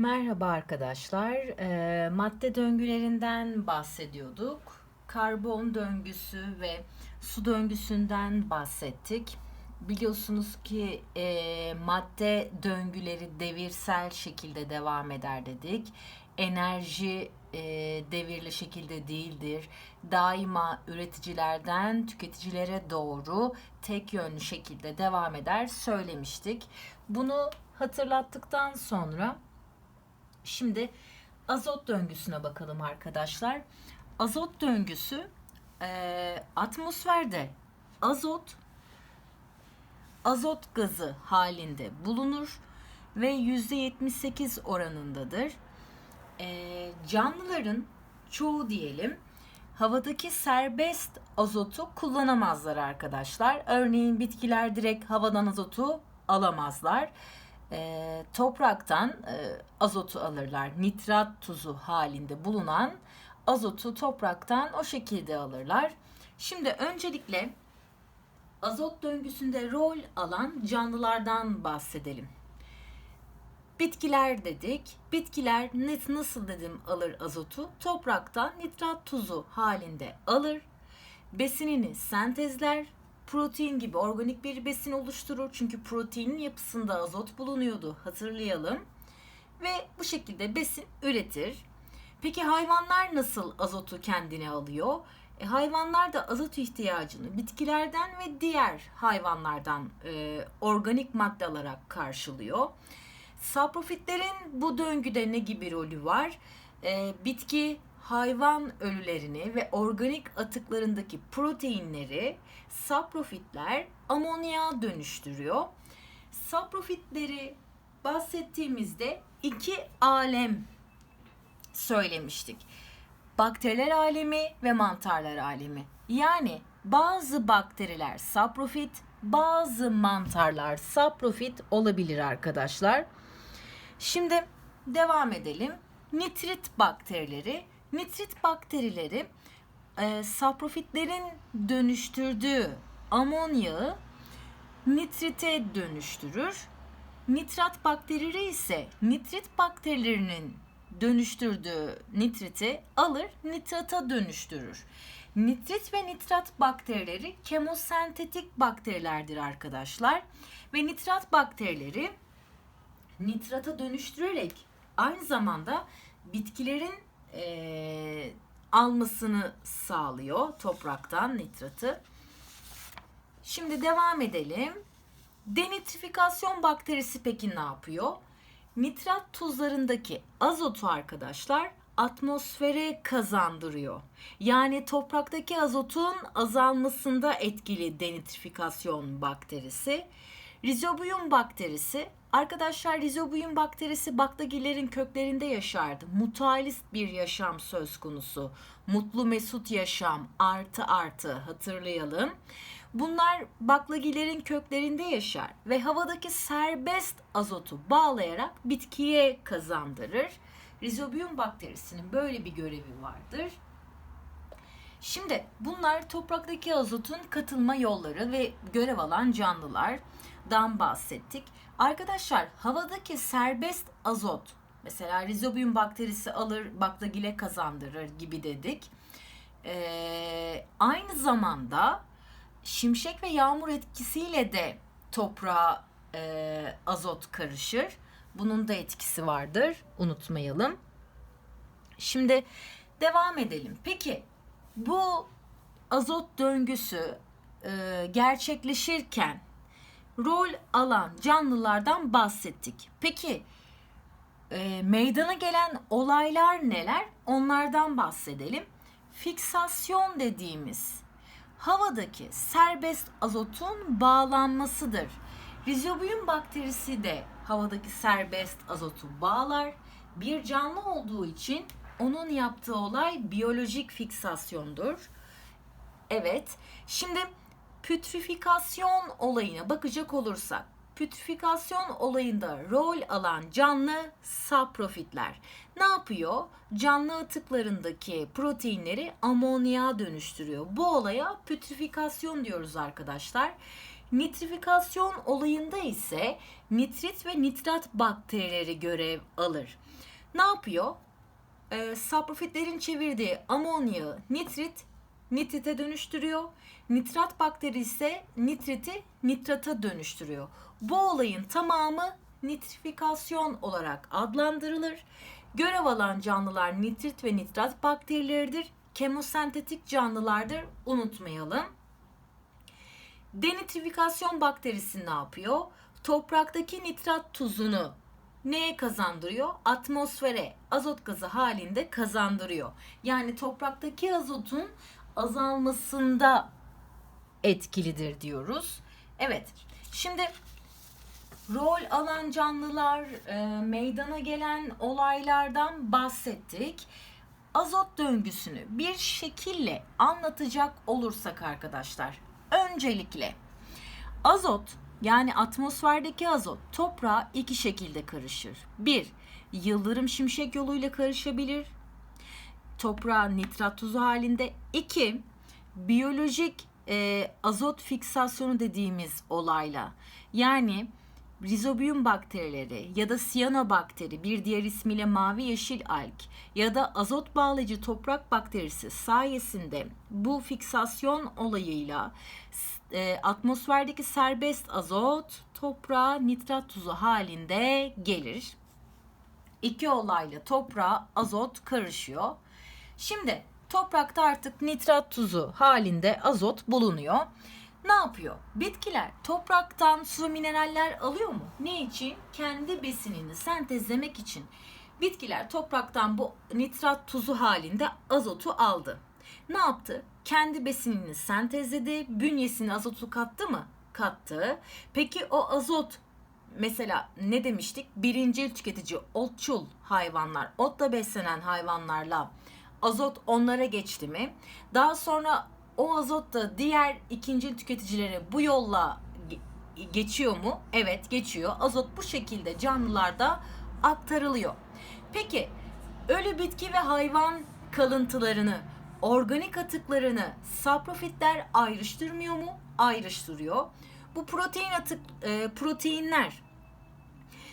Merhaba arkadaşlar. Eee, madde döngülerinden bahsediyorduk. Karbon döngüsü ve su döngüsünden bahsettik. Biliyorsunuz ki eee, madde döngüleri devirsel şekilde devam eder dedik. Enerji eee, devirli şekilde değildir. Daima üreticilerden tüketicilere doğru tek yönlü şekilde devam eder söylemiştik. Bunu hatırlattıktan sonra Şimdi azot döngüsüne bakalım arkadaşlar. Azot döngüsü eee, atmosferde azot azot gazı halinde bulunur ve %78 oranındadır. Eee, canlıların çoğu diyelim havadaki serbest azotu kullanamazlar arkadaşlar. Örneğin bitkiler direkt havadan azotu alamazlar. Eee, topraktan eee, azotu alırlar. Nitrat tuzu halinde bulunan azotu topraktan o şekilde alırlar. Şimdi öncelikle azot döngüsünde rol alan canlılardan bahsedelim. Bitkiler dedik. Bitkiler nasıl dedim alır azotu? Topraktan nitrat tuzu halinde alır. Besinini sentezler. Protein gibi organik bir besin oluşturur. Çünkü proteinin yapısında azot bulunuyordu. Hatırlayalım. Ve bu şekilde besin üretir. Peki hayvanlar nasıl azotu kendine alıyor? E, hayvanlar da azot ihtiyacını bitkilerden ve diğer hayvanlardan e, organik madde alarak karşılıyor. Saprofitlerin bu döngüde ne gibi rolü var? Ee, bitki hayvan ölülerini ve organik atıklarındaki proteinleri saprofitler amonya dönüştürüyor. Saprofitleri bahsettiğimizde iki alem söylemiştik. Bakteriler alemi ve mantarlar alemi. Yani bazı bakteriler saprofit, bazı mantarlar saprofit olabilir arkadaşlar. Şimdi devam edelim. Nitrit bakterileri. Nitrit bakterileri e, saprofitlerin dönüştürdüğü amonyağı nitrite dönüştürür. Nitrat bakterileri ise nitrit bakterilerinin dönüştürdüğü nitriti alır nitrata dönüştürür. Nitrit ve nitrat bakterileri kemosentetik bakterilerdir arkadaşlar. Ve nitrat bakterileri nitrata dönüştürerek aynı zamanda bitkilerin eee, almasını sağlıyor topraktan nitratı. Şimdi devam edelim. Denitrifikasyon bakterisi peki ne yapıyor? Nitrat tuzlarındaki azotu arkadaşlar atmosfere kazandırıyor. Yani topraktaki azotun azalmasında etkili denitrifikasyon bakterisi. Rizobiyum bakterisi Arkadaşlar rizobiyum bakterisi baklagillerin köklerinde yaşardı. Mutualist bir yaşam söz konusu. Mutlu mesut yaşam artı artı hatırlayalım. Bunlar baklagillerin köklerinde yaşar ve havadaki serbest azotu bağlayarak bitkiye kazandırır. Rizobiyum bakterisinin böyle bir görevi vardır. Şimdi bunlar topraktaki azotun katılma yolları ve görev alan canlılardan bahsettik. Arkadaşlar havadaki serbest azot mesela rizobiyum bakterisi alır baklagile kazandırır gibi dedik. Ee, aynı zamanda şimşek ve yağmur etkisiyle de toprağa e, azot karışır. Bunun da etkisi vardır unutmayalım. Şimdi devam edelim. Peki bu azot döngüsü e, gerçekleşirken rol alan canlılardan bahsettik. Peki e, meydana gelen olaylar neler? Onlardan bahsedelim. Fiksasyon dediğimiz havadaki serbest azotun bağlanmasıdır. Rizobiyum bakterisi de havadaki serbest azotu bağlar. Bir canlı olduğu için onun yaptığı olay biyolojik fiksasyondur. Evet. Şimdi pütrifikasyon olayına bakacak olursak pütrifikasyon olayında rol alan canlı saprofitler. Ne yapıyor? Canlı atıklarındaki proteinleri amonya dönüştürüyor. Bu olaya pütrifikasyon diyoruz arkadaşlar. Nitrifikasyon olayında ise nitrit ve nitrat bakterileri görev alır. Ne yapıyor? E, saprofitlerin çevirdiği amonyağı nitrit nitrite dönüştürüyor. Nitrat bakteri ise nitriti nitrata dönüştürüyor. Bu olayın tamamı nitrifikasyon olarak adlandırılır. Görev alan canlılar nitrit ve nitrat bakterileridir. Kemosentetik canlılardır. Unutmayalım. Denitrifikasyon bakterisi ne yapıyor? Topraktaki nitrat tuzunu neye kazandırıyor? Atmosfere, azot gazı halinde kazandırıyor. Yani topraktaki azotun azalmasında etkilidir diyoruz. Evet. Şimdi rol alan canlılar, e, meydana gelen olaylardan bahsettik. Azot döngüsünü bir şekilde anlatacak olursak arkadaşlar. Öncelikle azot yani atmosferdeki azot toprağa iki şekilde karışır. Bir, yıldırım şimşek yoluyla karışabilir. Toprağa nitrat tuzu halinde. İki, biyolojik e, azot fiksasyonu dediğimiz olayla. Yani rizobiyum bakterileri ya da siyanobakteri bir diğer ismiyle mavi yeşil alg ya da azot bağlayıcı toprak bakterisi sayesinde bu fiksasyon olayıyla e, atmosferdeki serbest azot toprağa nitrat tuzu halinde gelir. İki olayla toprağa azot karışıyor. Şimdi toprakta artık nitrat tuzu halinde azot bulunuyor. Ne yapıyor? Bitkiler topraktan su mineraller alıyor mu? Ne için? Kendi besinini sentezlemek için. Bitkiler topraktan bu nitrat tuzu halinde azotu aldı. Ne yaptı? Kendi besinini sentezledi, bünyesine azotu kattı mı? Kattı. Peki o azot mesela ne demiştik? Birinci tüketici otçul hayvanlar, otla beslenen hayvanlarla azot onlara geçti mi? Daha sonra o azot da diğer ikinci tüketicilere bu yolla geçiyor mu? Evet geçiyor. Azot bu şekilde canlılarda aktarılıyor. Peki ölü bitki ve hayvan kalıntılarını, organik atıklarını saprofitler ayrıştırmıyor mu? Ayrıştırıyor. Bu protein atık e, proteinler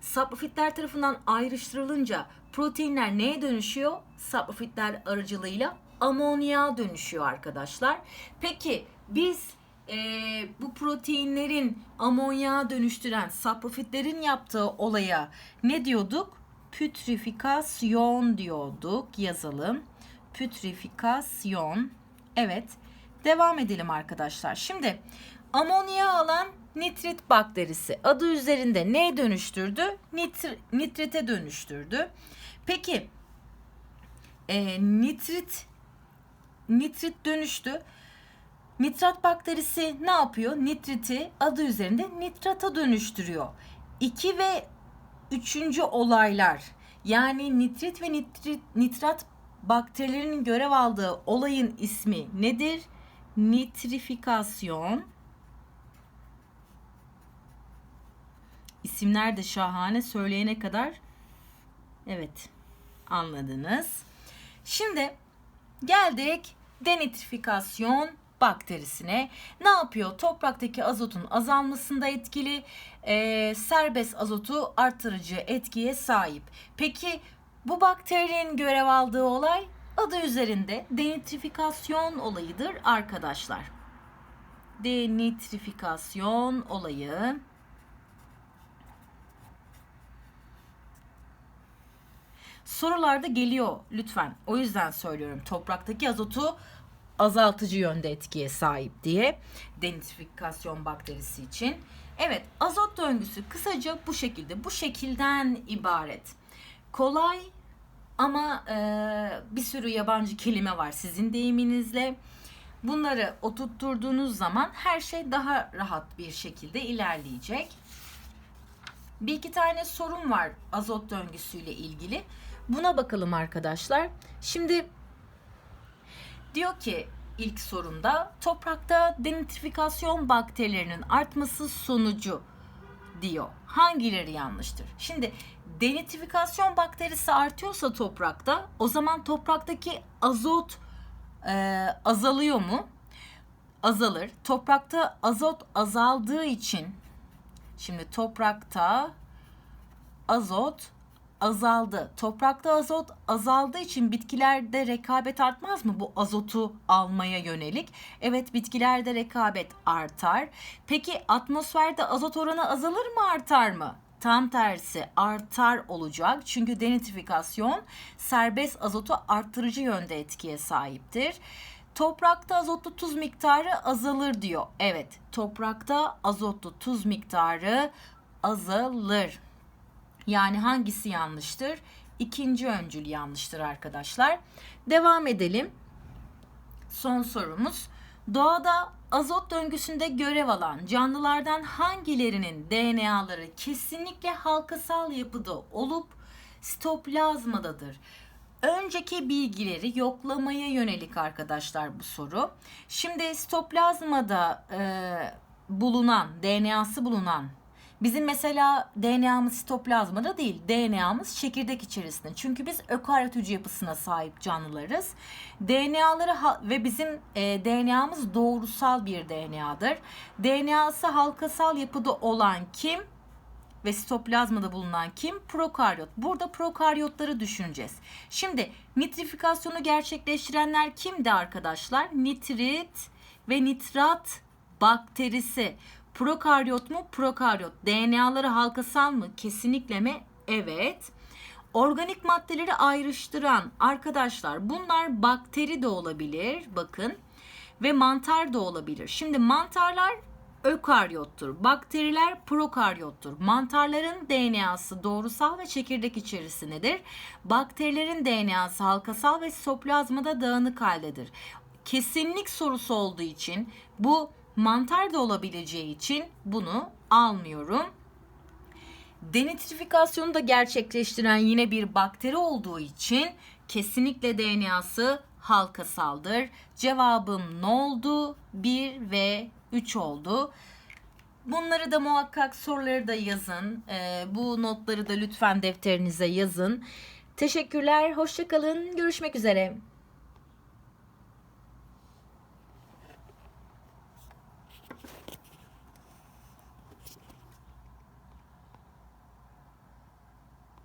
saprofitler tarafından ayrıştırılınca proteinler neye dönüşüyor? Saprofitler aracılığıyla amonya dönüşüyor arkadaşlar. Peki biz e, bu proteinlerin amonya dönüştüren saprofitlerin yaptığı olaya ne diyorduk? Pütrifikasyon diyorduk. Yazalım. Pütrifikasyon. Evet. Devam edelim arkadaşlar. Şimdi amonya alan nitrit bakterisi adı üzerinde neye dönüştürdü? Nitr nitrite dönüştürdü. Peki e, nitrit nitrit dönüştü. Nitrat bakterisi ne yapıyor? Nitriti adı üzerinde nitrata dönüştürüyor. 2 ve 3. olaylar yani nitrit ve nitrit, nitrat bakterilerinin görev aldığı olayın ismi nedir? Nitrifikasyon. İsimler de şahane söyleyene kadar evet anladınız. Şimdi geldik denitrifikasyon bakterisine. Ne yapıyor? Topraktaki azotun azalmasında etkili, e, serbest azotu artırıcı etkiye sahip. Peki bu bakterinin görev aldığı olay adı üzerinde denitrifikasyon olayıdır arkadaşlar. Denitrifikasyon olayı sorularda geliyor lütfen. O yüzden söylüyorum. Topraktaki azotu azaltıcı yönde etkiye sahip diye denitrifikasyon bakterisi için. Evet azot döngüsü kısaca bu şekilde bu şekilden ibaret. Kolay ama e, bir sürü yabancı kelime var sizin deyiminizle. Bunları oturtturduğunuz zaman her şey daha rahat bir şekilde ilerleyecek. Bir iki tane sorun var azot döngüsüyle ilgili. Buna bakalım arkadaşlar. Şimdi diyor ki ilk sorunda toprakta denitrifikasyon bakterilerinin artması sonucu diyor. Hangileri yanlıştır? Şimdi denitrifikasyon bakterisi artıyorsa toprakta o zaman topraktaki azot e, azalıyor mu? azalır. Toprakta azot azaldığı için şimdi toprakta azot azaldı. Toprakta azot azaldığı için bitkilerde rekabet artmaz mı bu azotu almaya yönelik? Evet bitkilerde rekabet artar. Peki atmosferde azot oranı azalır mı artar mı? Tam tersi artar olacak. Çünkü denitrifikasyon serbest azotu arttırıcı yönde etkiye sahiptir. Toprakta azotlu tuz miktarı azalır diyor. Evet, toprakta azotlu tuz miktarı azalır. Yani hangisi yanlıştır? İkinci öncül yanlıştır arkadaşlar. Devam edelim. Son sorumuz. Doğada azot döngüsünde görev alan canlılardan hangilerinin DNA'ları kesinlikle halkasal yapıda olup sitoplazmadadır? Önceki bilgileri yoklamaya yönelik arkadaşlar bu soru. Şimdi sitoplazmada e, bulunan, DNA'sı bulunan Bizim mesela DNA'mız sitoplazmada değil, DNA'mız çekirdek içerisinde. Çünkü biz ökaryot hücre yapısına sahip canlılarız. DNA'ları ve bizim e, DNA'mız doğrusal bir DNA'dır. DNA'sı halkasal yapıda olan kim? ve sitoplazmada bulunan kim? Prokaryot. Burada prokaryotları düşüneceğiz. Şimdi nitrifikasyonu gerçekleştirenler kimdi arkadaşlar? Nitrit ve nitrat bakterisi. Prokaryot mu? Prokaryot. DNA'ları halkasal mı? Kesinlikle mi? Evet. Organik maddeleri ayrıştıran arkadaşlar bunlar bakteri de olabilir. Bakın. Ve mantar da olabilir. Şimdi mantarlar ökaryottur. Bakteriler prokaryottur. Mantarların DNA'sı doğrusal ve çekirdek içerisindedir. Bakterilerin DNA'sı halkasal ve sitoplazmada dağınık haldedir. Kesinlik sorusu olduğu için bu mantar da olabileceği için bunu almıyorum. Denitrifikasyonu da gerçekleştiren yine bir bakteri olduğu için kesinlikle DNA'sı halkasaldır. Cevabım ne oldu? 1 ve 3 oldu. Bunları da muhakkak soruları da yazın. Ee, bu notları da lütfen defterinize yazın. Teşekkürler, hoşçakalın, görüşmek üzere.